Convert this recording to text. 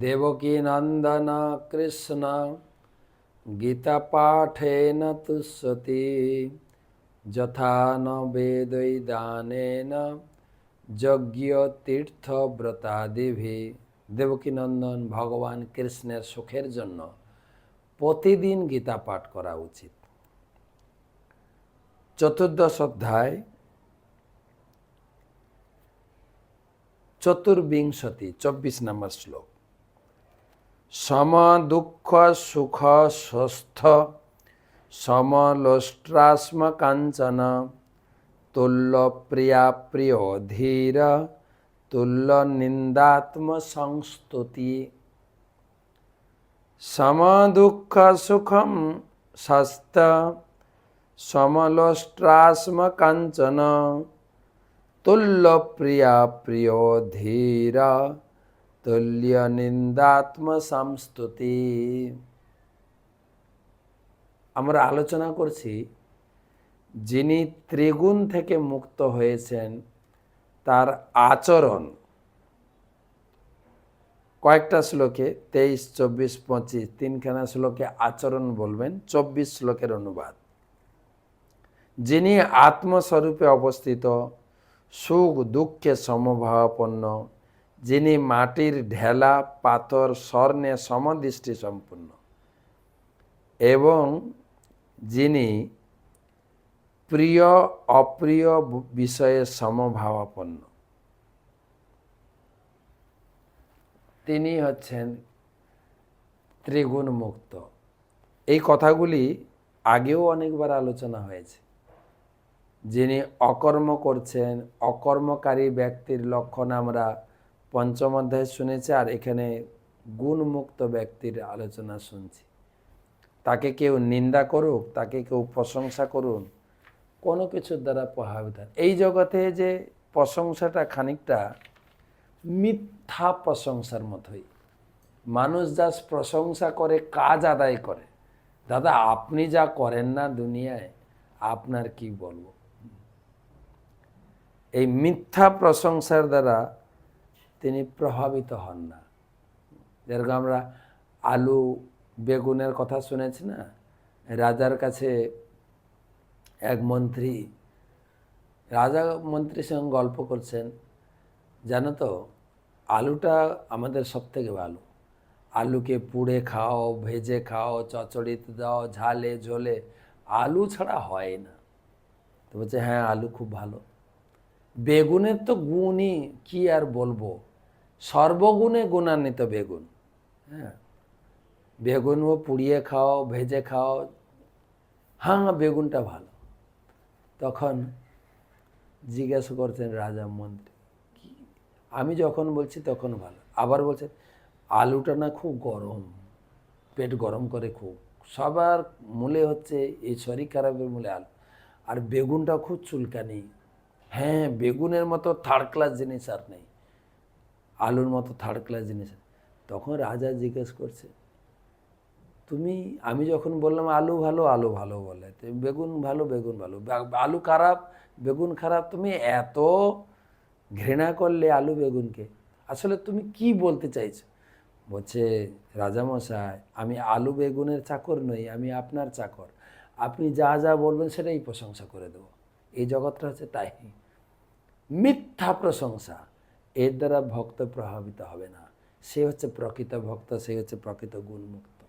দেবকী নন্দন কৃষ্ণ গীতা পাঠেন তুষ্যতি যথা ন বেদৈ দানেন যজ্ঞ তীর্থ ব্রতাদিভি দেবকী নন্দন ভগবান কৃষ্ণের সুখের জন্য প্রতিদিন গীতা পাঠ করা উচিত চতুর্দশ অধ্যায় চতুর্বিংশতি চব্বিশ নম্বর শ্লোক सम दुःख सुख स्वस्थ समलोष्ट्रास्म काञ्चन तुल्य प्रिया प्रिय धीर तुल्यनिन्दात्मसंस्तुति। समदुःखसुखं सस्त समलोष्ट्रास्म काञ्चन तुल्यप्रियाप्रियो धीर তুল্য নিন্দাত্ম সংস্তুতি আমরা আলোচনা করছি, যিনি ত্রিগুণ থেকে মুক্ত হয়েছেন, তার আচরণ। কয়েকটা শ্লোকে, তেইশ, চব্বিশ, পঁচিশ, তিনখানা শ্লোকে আচরণ বলবেন, চব্বিশ শ্লোকের অনুবাদ। যিনি আত্মস্বরূপে অবস্থিত, সুখ দুঃখে সমভাবাপন্ন যিনি মাটির ঢেলা, পাথর, স্বর্ণে সমদৃষ্টি সম্পূর্ণ। এবং যিনি প্রিয়, অপ্রিয় বিষয়ে সমভাবাপন্ন। তিনি হচ্ছেন ত্রিগুণ মুক্ত এই কথাগুলি আগেও অনেকবার আলোচনা হয়েছে। যিনি অকর্ম করছেন, অকর্মকারী ব্যক্তির লক্ষণ আমরা পঞ্চম অধ্যায় শুনেছি আর এখানে গুণমুক্ত ব্যক্তির আলোচনা শুনছি। তাকে কেউ নিন্দা করুক, তাকে কেউ প্রশংসা করুন, কোনো কিছুর দ্বারা প্রভাবিত। এই জগতে যে প্রশংসাটা খানিকটা মিথ্যা প্রশংসার মতোই। মানুষ যা প্রশংসা করে, কাজ আদায় করে। দাদা, আপনি যা করেন না দুনিয়ায়, আপনার কি বলব? এই মিথ্যা প্রশংসার দ্বারা তিনি প্রভাবিত হন না। যেরকম আমরা আলু বেগুনের কথা শুনেছি না? রাজার কাছে এক মন্ত্রী, রাজা মন্ত্রীর সঙ্গে গল্প করছেন, জানো তো? আলুটা আমাদের সব থেকে ভালো। আলুকে পুড়ে খাও, ভেজে খাও, চচড়িতে দাও, ঝালে, ঝোলে। আলু ছাড়া হয় না। তো বলছে হ্যাঁ আলু খুব ভালো। বেগুনের তো গুণই কি আর বলব? সর্বগুণে গুণান্বিত বেগুন। হ্যাঁ। বেগুনও পুড়িয়ে খাও, ভেজে খাও হ্যাঁ বেগুনটা ভালো। তখন জিজ্ঞাসা করছেন রাজা মন্ত্রী, কি? আমি যখন বলছি তখন ভালো। আবার বলছেন আলুটা না খুব গরম, পেট গরম করে খুব। সবার মূলে হচ্ছে এই শরীর খারাপের মূলে আলু। আর বেগুনটা খুব চুলকানি। হ্যাঁ বেগুনের মতো থার্ড ক্লাস জিনিস আর নেই। আলুর মতো থার্ড ক্লাস জিনিস। তখন রাজা জিজ্ঞেস করছে, তুমি, আমি যখন বললাম আলু ভালো আলু ভালো বলে বেগুন ভালো বেগুন ভালো আলু খারাপ, বেগুন খারাপ, তুমি এত ঘৃণা করলে আলু বেগুনকে, আসলে তুমি কি বলতে চাইছো? বলছে, রাজামশাই, আমি আলু বেগুনের চাকর নই, আমি আপনার চাকর। আপনি যা যা বলবেন সেটাই প্রশংসা করে দেবো। এই জগৎটা হচ্ছে তাই। মিথ্যা প্রশংসা। এর দ্বারা ভক্ত প্রভাবিত হবে না। সে হচ্ছে প্রকৃত ভক্ত সে হচ্ছে প্রকৃত গুণমুক্ত।